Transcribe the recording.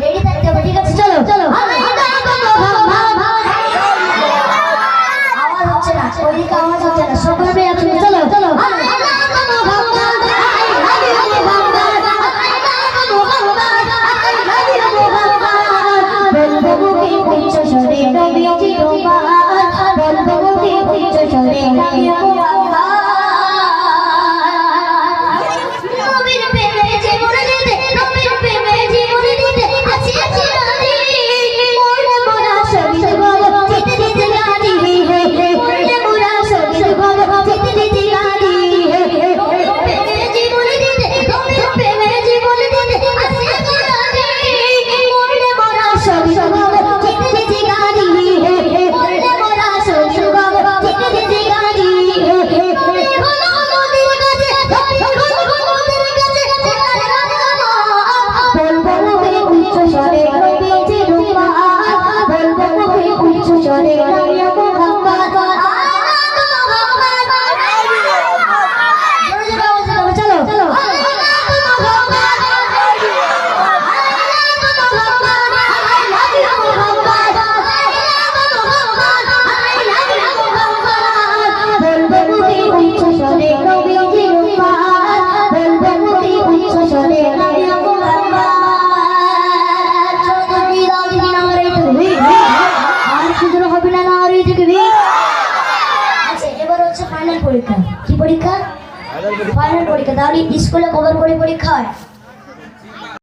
Ready থাকতে হবে ঠিক আছে চলো চলো আওয়াজ হচ্ছে না ওইদিকে আওয়াজ হচ্ছে না সকলে মেয়ে তুমি চলো চলো Yeah. mainan. ফাইনাল পরীক্ষা। তাহলে স্কুলে কবর করে পরীক্ষা হয়?